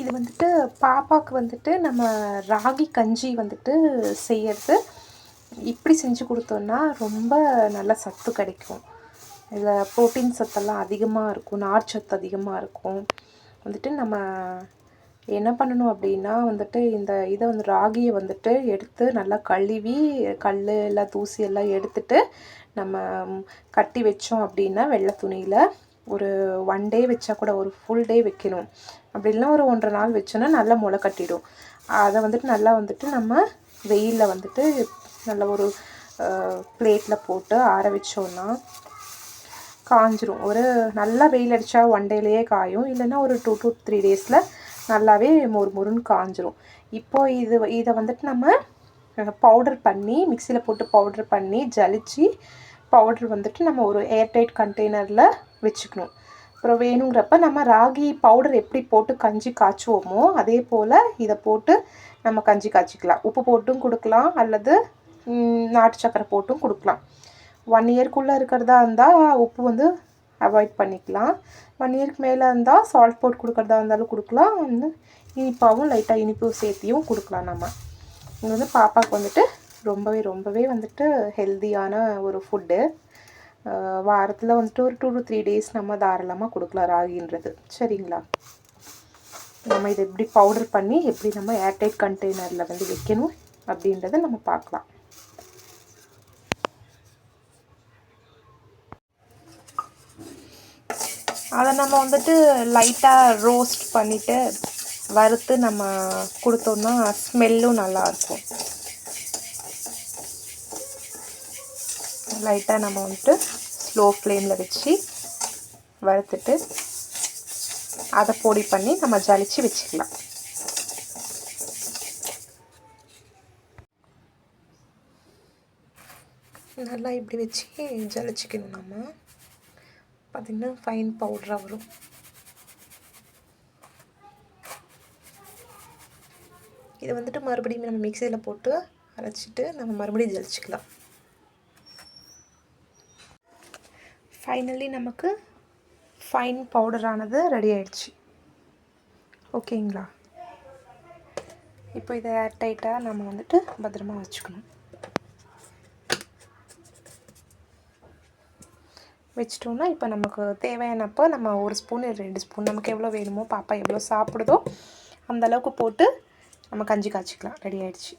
இது வந்துட்டு பாப்பாவுக்கு வந்துட்டு நம்ம ராகி கஞ்சி வந்துட்டு செய்யறது. இப்படி செஞ்சு கொடுத்தோன்னா ரொம்ப நல்ல சத்து கிடைக்கும். இதில் ப்ரோட்டீன் சத்தெல்லாம் அதிகமாக இருக்கும் நார் சத்து அதிகமாக இருக்கும். வந்துட்டு நம்ம என்ன பண்ணணும் அப்படின்னா வந்துட்டு இந்த இதை வந்து ராகியை வந்துட்டு எடுத்து நல்லா கழுவி கல் எல்லாம் தூசி எல்லாம் எடுத்துட்டு நம்ம கட்டி வச்சோம் அப்படின்னா வெள்ளை துணியில் ஒரு ஒன் டே வச்சா கூட ஒரு ஃபுல் டே வைக்கணும். அப்படி இல்லைனா ஒரு ஒன்றரை நாள் வச்சோன்னா நல்லா முளை கட்டிடும். அதை வந்துட்டு நல்லா வந்துட்டு நம்ம வெயிலில் வந்துட்டு நல்ல ஒரு பிளேட்டில் போட்டு ஆற வச்சோன்னா காஞ்சிரும். ஒரு நல்லா வெயில் அடித்தா ஒன் டேலேயே காயும். இல்லைன்னா ஒரு டூ டூ த்ரீ டேஸில் நல்லாவே மொறு மொறுன்னு காஞ்சிரும். இப்போது இது இதை வந்துட்டு நம்ம பவுடர் பண்ணி மிக்சியில் போட்டு பவுடர் பண்ணி ஜலிச்சு பவுடர் வந்துட்டு நம்ம ஒரு ஏர்டைட் கண்டெய்னரில் வச்சுக்கணும். அப்புறம் வேணுங்கிறப்ப நம்ம ராகி பவுடர் எப்படி போட்டு கஞ்சி காய்ச்சுவோமோ அதே போல் இதை போட்டு நம்ம கஞ்சி காய்ச்சிக்கலாம். உப்பு போட்டும் கொடுக்கலாம் அல்லது நாட்டு சக்கரை போட்டும் கொடுக்கலாம். ஒன் இயர்க்குள்ளே இருக்கிறதா இருந்தால் உப்பு வந்து அவாய்ட் பண்ணிக்கலாம். ஒன் இயர்க்கு மேலே இருந்தால் சால்ட் போட்டு கொடுக்குறதா இருந்தாலும் கொடுக்கலாம். வந்து இனிப்பாகவும் லைட்டாக இனிப்பு சேர்த்தியும் கொடுக்கலாம் நம்ம. இது வந்து பாப்பாவுக்கு வந்துட்டு ரொம்பவே ரொம்பவே வந்துட்டு ஹெல்த்தியான ஒரு ஃபுட்டு வாரத்தில் வந்துட்டு ஒரு டூ டு த்ரீ டேஸ் நம்ம தாராளமாக கொடுக்கலாம் ராகின்றது. சரிங்களா? நம்ம இதை எப்படி பவுடர் பண்ணி எப்படி நம்ம ஏர்டைட் கண்டெய்னரில் வந்து வைக்கணும் அப்படின்றத நம்ம பார்க்கலாம். அதை நம்ம வந்துட்டு லைட்டாக ரோஸ்ட் பண்ணிவிட்டு வறுத்து நம்ம கொடுத்தோம்னா ஸ்மெல்லும் நல்லாயிருக்கும் லைட்டாக நம்ம வந்துட்டு ஸ்லோ ஃப்ளேமில் வச்சு வறுத்துட்டு அதை பொடி பண்ணி நம்ம ஜலிச்சு வச்சுக்கலாம். நல்லா இப்படி வச்சு ஜலிச்சிக்கணும் நம்ம. பார்த்திங்கன்னா ஃபைன் பவுடராக வரும். இதை வந்துட்டு மறுபடியும் நம்ம மிக்சியில் போட்டு அரைச்சிட்டு நம்ம மறுபடியும் ஜலிச்சிக்கலாம். ஃபைனலி நமக்கு ஃபைன் பவுடரானது ரெடி ஆயிடுச்சு. ஓகேங்களா இப்போ இதை ஏர்டைட்டாக நம்ம வந்துட்டு பத்திரமா வச்சுக்கணும். வச்சிட்டோம்னா இப்போ நமக்கு தேவையானப்போ நம்ம ஒரு ஸ்பூன் ரெண்டு ஸ்பூன் நமக்கு எவ்வளோ வேணுமோ பாப்பா எவ்வளோ சாப்பிடுதோ அந்த அளவுக்கு போட்டு நம்ம கஞ்சி காய்ச்சிக்கலாம். ரெடி ஆயிடுச்சு.